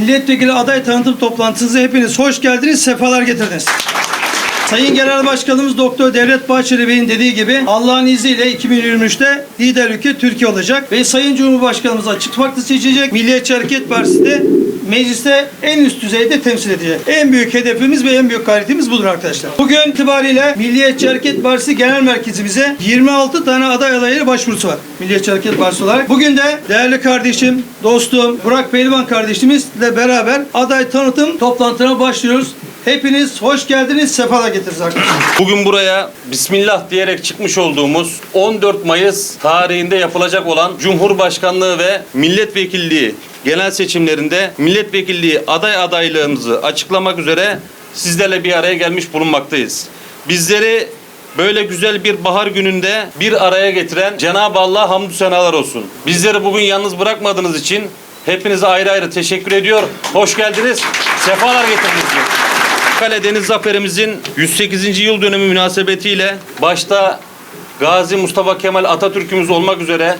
Milletvekili aday tanıtım toplantınıza hepiniz hoş geldiniz, sefalar getirdiniz. Sayın Genel Başkanımız Doktor Devlet Bahçeli Bey'in dediği gibi Allah'ın izniyle 2023'te lider ülke Türkiye olacak ve Sayın Cumhurbaşkanımız açık farklı seçilecek. Milliyetçi Hareket Partisi de mecliste en üst düzeyde temsil edecek. En büyük hedefimiz ve en büyük gayretimiz budur arkadaşlar. Bugün itibariyle Milliyetçi Hareket Partisi Genel Merkezimize 26 tane aday adayları başvurusu var. Milliyetçi Hareket Partisi olarak. Bugün de değerli kardeşim, dostum Burak Pehlivan kardeşimizle beraber aday tanıtım toplantına başlıyoruz. Hepiniz hoş geldiniz, sefalar getirdiniz arkadaşlar. Bugün buraya Bismillah diyerek çıkmış olduğumuz 14 Mayıs tarihinde yapılacak olan Cumhurbaşkanlığı ve milletvekilliği genel seçimlerinde milletvekilliği aday adaylığımızı açıklamak üzere sizlerle bir araya gelmiş bulunmaktayız. Bizleri böyle güzel bir bahar gününde bir araya getiren Cenab-ı Allah hamdü senalar olsun. Bizleri bugün yalnız bırakmadığınız için hepinize ayrı ayrı teşekkür ediyor. Hoş geldiniz. Sefalar getirdiniz. Kale Deniz Zaferimizin 108. yıl dönümü münasebetiyle başta Gazi Mustafa Kemal Atatürk'ümüz olmak üzere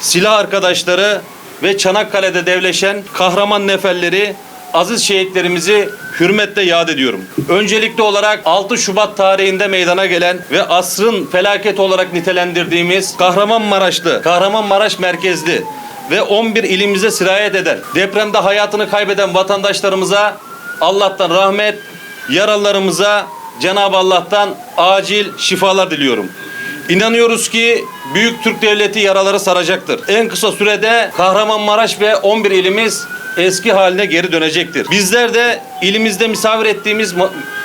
silah arkadaşları ve Çanakkale'de devleşen kahraman neferleri, aziz şehitlerimizi hürmetle yad ediyorum. Öncelikli olarak 6 Şubat tarihinde meydana gelen ve asrın felaket olarak nitelendirdiğimiz Kahramanmaraşlı, Kahramanmaraş merkezli ve 11 ilimize sirayet eden, depremde hayatını kaybeden vatandaşlarımıza Allah'tan rahmet, yaralılarımıza Cenab-ı Allah'tan acil şifalar diliyorum. İnanıyoruz ki Büyük Türk Devleti yaraları saracaktır. En kısa sürede Kahramanmaraş ve 11 ilimiz eski haline geri dönecektir. Bizler de ilimizde misafir ettiğimiz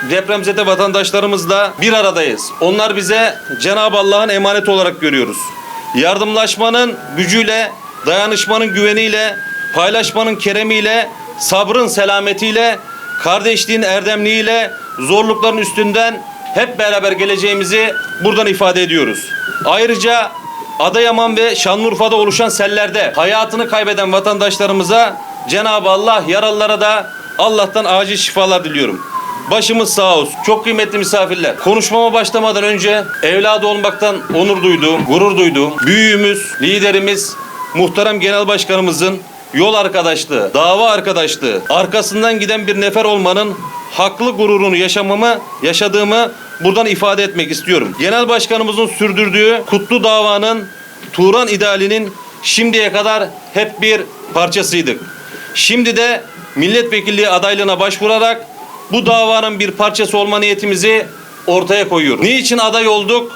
depremzede vatandaşlarımızla bir aradayız. Onlar bize Cenab-ı Allah'ın emaneti olarak görüyoruz. Yardımlaşmanın gücüyle, dayanışmanın güveniyle, paylaşmanın keremiyle, sabrın selametiyle, kardeşliğin erdemliğiyle, zorlukların üstünden hep beraber geleceğimizi buradan ifade ediyoruz. Ayrıca Adıyaman ve Şanlıurfa'da oluşan sellerde hayatını kaybeden vatandaşlarımıza Cenab-ı Allah yaralılara da Allah'tan acil şifalar diliyorum. Başımız sağ olsun. Çok kıymetli misafirler. Konuşmama başlamadan önce evladı olmaktan onur duyduğum, gurur duyduğum büyüğümüz, liderimiz, muhterem genel başkanımızın yol arkadaşlığı, dava arkadaşlığı, arkasından giden bir nefer olmanın haklı gururunu yaşamamı, yaşadığımı buradan ifade etmek istiyorum. Genel başkanımızın sürdürdüğü kutlu davanın, Turan idealinin şimdiye kadar hep bir parçasıydık. Şimdi de milletvekilliği adaylığına başvurarak bu davanın bir parçası olma niyetimizi ortaya koyuyoruz. Niçin aday olduk?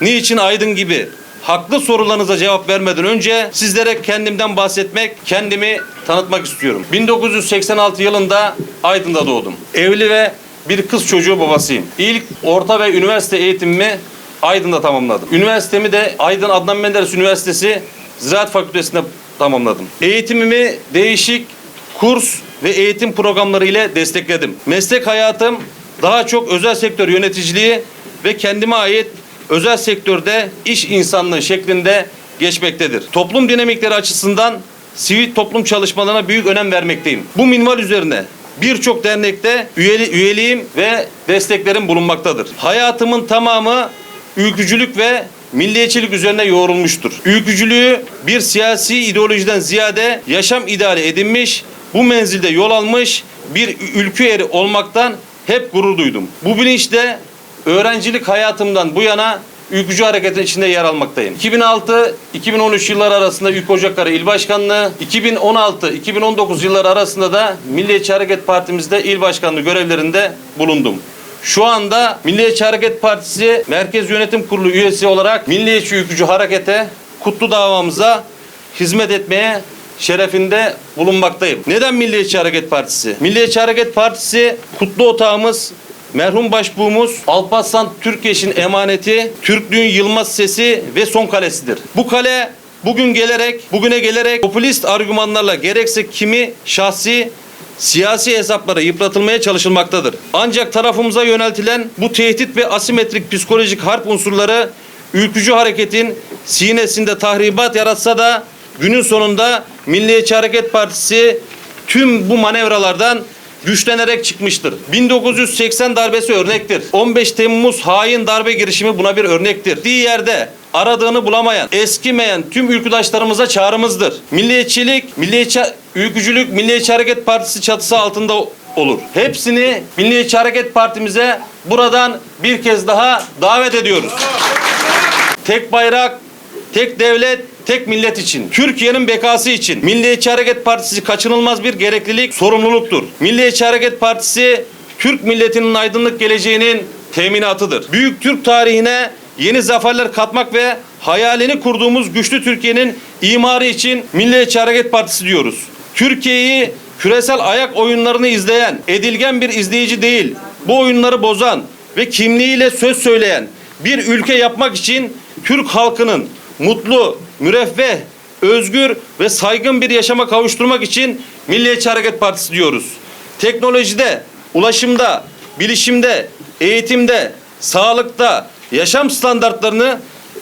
Niçin Aydın gibi? Haklı sorularınıza cevap vermeden önce sizlere kendimden bahsetmek, kendimi tanıtmak istiyorum. 1986 yılında Aydın'da doğdum. Evli ve bir kız çocuğu babasıyım. İlk orta ve üniversite eğitimimi Aydın'da tamamladım. Üniversitemi de Aydın Adnan Menderes Üniversitesi Ziraat Fakültesi'nde tamamladım. Eğitimimi değişik kurs ve eğitim programları ile destekledim. Meslek hayatım daha çok özel sektör yöneticiliği ve kendime ait özel sektörde iş insanlığı şeklinde geçmektedir. Toplum dinamikleri açısından sivil toplum çalışmalarına büyük önem vermekteyim. Bu minval üzerine birçok dernekte üyeli, üyeliğim ve desteklerim bulunmaktadır. Hayatımın tamamı ülkücülük ve milliyetçilik üzerine yoğrulmuştur. Ülkücülüğü bir siyasi ideolojiden ziyade yaşam ideali edinmiş, bu menzilde yol almış bir ülkü eri olmaktan hep gurur duydum. Bu bilinçle öğrencilik hayatımdan bu yana ülkücü hareketin içinde yer almaktayım. 2006-2013 yılları arasında Ülke Ocakları İl Başkanlığı, 2016-2019 yılları arasında da Milliyetçi Hareket Partimizde il başkanlığı görevlerinde bulundum. Şu anda Milliyetçi Hareket Partisi Merkez Yönetim Kurulu üyesi olarak Milliyetçi Ülkücü Harekete kutlu davamıza hizmet etmeye şerefinde bulunmaktayım. Neden Milliyetçi Hareket Partisi? Milliyetçi Hareket Partisi kutlu otağımız Merhum başbuğumuz Alparslan Türkeş'in emaneti, Türklüğün yılmaz sesi ve son kalesidir. Bu kale bugün gelerek, bugüne gelerek popülist argümanlarla gerekse kimi şahsi siyasi hesaplara yıpratılmaya çalışılmaktadır. Ancak tarafımıza yöneltilen bu tehdit ve asimetrik psikolojik harp unsurları ülkücü hareketin sinesinde tahribat yaratsa da günün sonunda Milliyetçi Hareket Partisi tüm bu manevralardan güçlenerek çıkmıştır. 1980 darbesi örnektir. 15 Temmuz hain darbe girişimi buna bir örnektir. Diğer yerde aradığını bulamayan, eskimeyen tüm ülküdaşlarımıza çağrımızdır. Milliyetçilik, milliyetçi ülkücülük, Milliyetçi Hareket Partisi çatısı altında olur. Hepsini Milliyetçi Hareket Partimize buradan bir kez daha davet ediyoruz. Tek bayrak, tek devlet, tek millet için. Türkiye'nin bekası için. Milliyetçi Hareket Partisi kaçınılmaz bir gereklilik, sorumluluktur. Milliyetçi Hareket Partisi Türk milletinin aydınlık geleceğinin teminatıdır. Büyük Türk tarihine yeni zaferler katmak ve hayalini kurduğumuz güçlü Türkiye'nin imarı için Milliyetçi Hareket Partisi diyoruz. Türkiye'yi küresel ayak oyunlarını izleyen, edilgen bir izleyici değil, bu oyunları bozan ve kimliğiyle söz söyleyen bir ülke yapmak için Türk halkının mutlu, müreffeh, özgür ve saygın bir yaşama kavuşturmak için Milliyetçi Hareket Partisi diyoruz. Teknolojide, ulaşımda, bilişimde, eğitimde, sağlıkta, yaşam standartlarını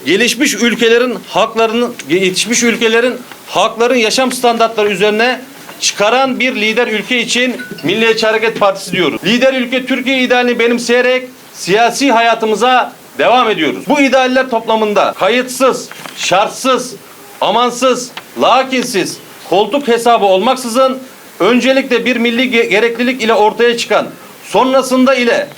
gelişmiş ülkelerin halklarının gelişmiş ülkelerin halkların yaşam standartları üzerine çıkaran bir lider ülke için Milliyetçi Hareket Partisi diyoruz. Lider ülke Türkiye idealini benimseyerek siyasi hayatımıza devam ediyoruz. Bu idealler toplamında kayıtsız, şartsız, amansız, lakinsiz, koltuk hesabı olmaksızın öncelikle bir milli ge- gereklilik ile ortaya çıkan, sonrasında ile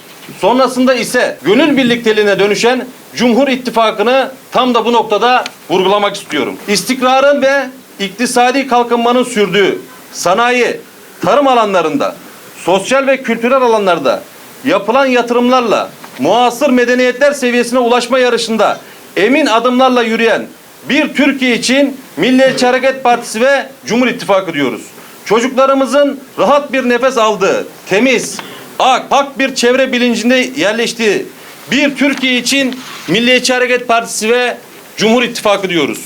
sonrasında ise gönül birlikteliğine dönüşen Cumhur İttifakı'nı tam da bu noktada vurgulamak istiyorum. İstikrarın ve iktisadi kalkınmanın sürdüğü sanayi, tarım alanlarında, sosyal ve kültürel alanlarda yapılan yatırımlarla muasır medeniyetler seviyesine ulaşma yarışında emin adımlarla yürüyen bir Türkiye için Milliyetçi Hareket Partisi ve Cumhur İttifakı diyoruz. Çocuklarımızın rahat bir nefes aldığı, temiz, ak, hak bir çevre bilincinde yerleştiği bir Türkiye için Milliyetçi Hareket Partisi ve Cumhur İttifakı diyoruz.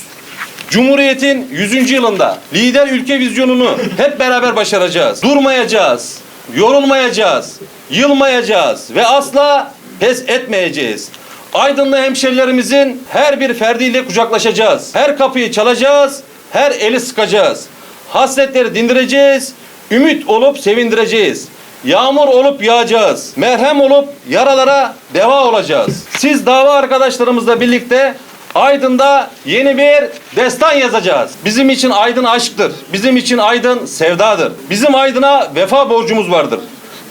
Cumhuriyetin 100. yılında lider ülke vizyonunu hep beraber başaracağız. Durmayacağız, yorulmayacağız, yılmayacağız ve asla pes etmeyeceğiz. Aydınlı hemşerilerimizin her bir ferdiyle kucaklaşacağız. Her kapıyı çalacağız, her eli sıkacağız. Hasretleri dindireceğiz, ümit olup sevindireceğiz. Yağmur olup yağacağız. Merhem olup yaralara deva olacağız. Siz dava arkadaşlarımızla birlikte Aydın'da yeni bir destan yazacağız. Bizim için Aydın aşktır. Bizim için Aydın sevdadır. Bizim Aydın'a vefa borcumuz vardır.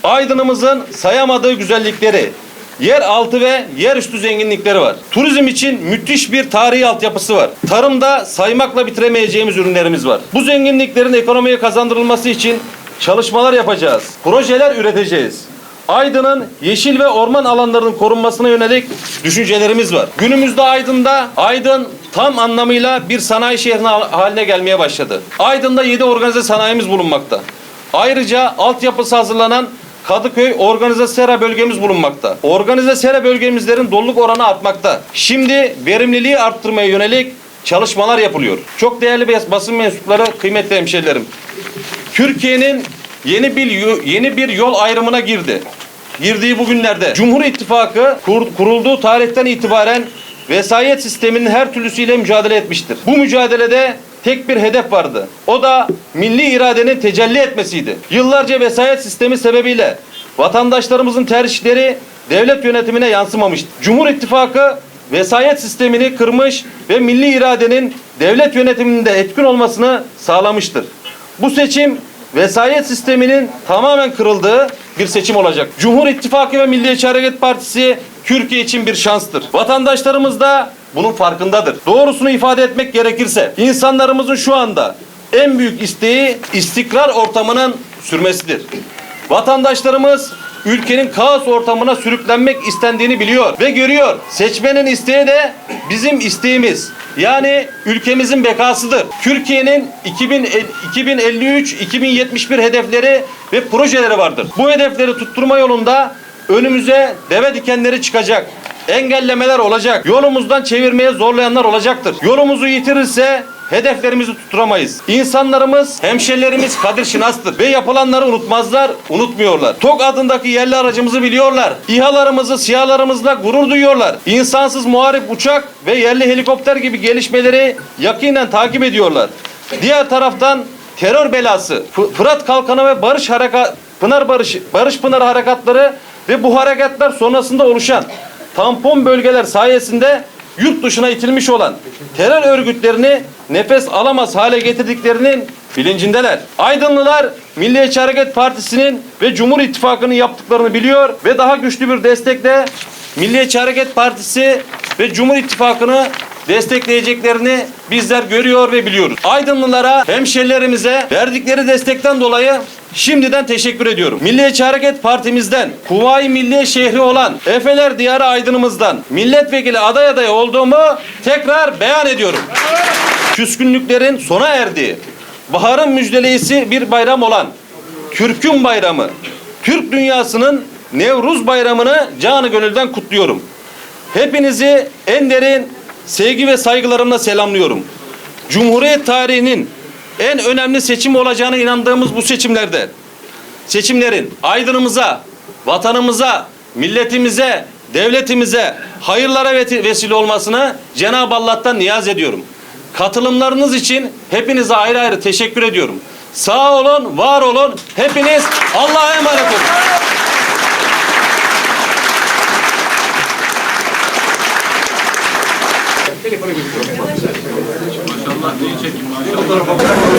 Aydın'ımızın sayamadığı güzellikleri, yer altı ve yer üstü zenginlikleri var. Turizm için müthiş bir tarihi altyapısı var. Tarımda saymakla bitiremeyeceğimiz ürünlerimiz var. Bu zenginliklerin ekonomiye kazandırılması için çalışmalar yapacağız. Projeler üreteceğiz. Aydın'ın yeşil ve orman alanlarının korunmasına yönelik düşüncelerimiz var. Günümüzde Aydın'da Aydın tam anlamıyla bir sanayi şehrine haline gelmeye başladı. Aydın'da 7 organize sanayimiz bulunmakta. Ayrıca altyapısı hazırlanan Kadıköy organize sera bölgemiz bulunmakta. Organize sera bölgemizlerin doluluk oranı artmakta. Şimdi verimliliği arttırmaya yönelik çalışmalar yapılıyor. Çok değerli bas- basın mensupları, kıymetli hemşehrilerim. Türkiye'nin yeni bir yeni bir yol ayrımına girdi. Girdiği bugünlerde Cumhur İttifakı kur- kurulduğu tarihten itibaren vesayet sisteminin her türlüsüyle mücadele etmiştir. Bu mücadelede tek bir hedef vardı. O da milli iradenin tecelli etmesiydi. Yıllarca vesayet sistemi sebebiyle vatandaşlarımızın tercihleri devlet yönetimine yansımamıştı. Cumhur İttifakı vesayet sistemini kırmış ve milli iradenin devlet yönetiminde etkin olmasını sağlamıştır. Bu seçim vesayet sisteminin tamamen kırıldığı bir seçim olacak. Cumhur İttifakı ve Milliyetçi Hareket Partisi Türkiye için bir şanstır. Vatandaşlarımız da bunun farkındadır. Doğrusunu ifade etmek gerekirse insanlarımızın şu anda en büyük isteği istikrar ortamının sürmesidir. Vatandaşlarımız ülkenin kaos ortamına sürüklenmek istendiğini biliyor ve görüyor. Seçmenin isteği de bizim isteğimiz. Yani ülkemizin bekasıdır. Türkiye'nin 2053-2071 hedefleri ve projeleri vardır. Bu hedefleri tutturma yolunda önümüze deve dikenleri çıkacak. Engellemeler olacak. Yolumuzdan çevirmeye zorlayanlar olacaktır. Yolumuzu yitirirse hedeflerimizi tutturamayız. İnsanlarımız, hemşerilerimiz kadir şinastır ve yapılanları unutmazlar, unutmuyorlar. TOK adındaki yerli aracımızı biliyorlar. İHA'larımızı, SİHA'larımızla gurur duyuyorlar. İnsansız muharip uçak ve yerli helikopter gibi gelişmeleri yakinen takip ediyorlar. Diğer taraftan terör belası, Fı- Fırat Kalkanı ve Barış Harekat Pınar Barış Barış Pınar harekatları ve bu harekatlar sonrasında oluşan tampon bölgeler sayesinde yurt dışına itilmiş olan terör örgütlerini nefes alamaz hale getirdiklerinin bilincindeler. Aydınlılar Milliyetçi Hareket Partisi'nin ve Cumhur İttifakı'nın yaptıklarını biliyor ve daha güçlü bir destekle Milliyetçi Hareket Partisi ve Cumhur İttifakı'nı destekleyeceklerini bizler görüyor ve biliyoruz. Aydınlılara, hemşerilerimize verdikleri destekten dolayı şimdiden teşekkür ediyorum. Milliyetçi Hareket Partimizden, Kuvayi Milliye şehri olan Efeler Diyarı Aydınımızdan milletvekili aday adayı olduğumu tekrar beyan ediyorum. Küskünlüklerin sona erdiği, baharın müjdeleyisi bir bayram olan Türk'ün bayramı, Türk dünyasının Nevruz bayramını canı gönülden kutluyorum. Hepinizi en derin sevgi ve saygılarımla selamlıyorum. Cumhuriyet tarihinin en önemli seçim olacağına inandığımız bu seçimlerde seçimlerin aydınımıza, vatanımıza, milletimize, devletimize hayırlara ve- vesile olmasını Cenab-ı Allah'tan niyaz ediyorum. Katılımlarınız için hepinize ayrı ayrı teşekkür ediyorum. Sağ olun, var olun. Hepiniz Allah'a emanet olun. った僕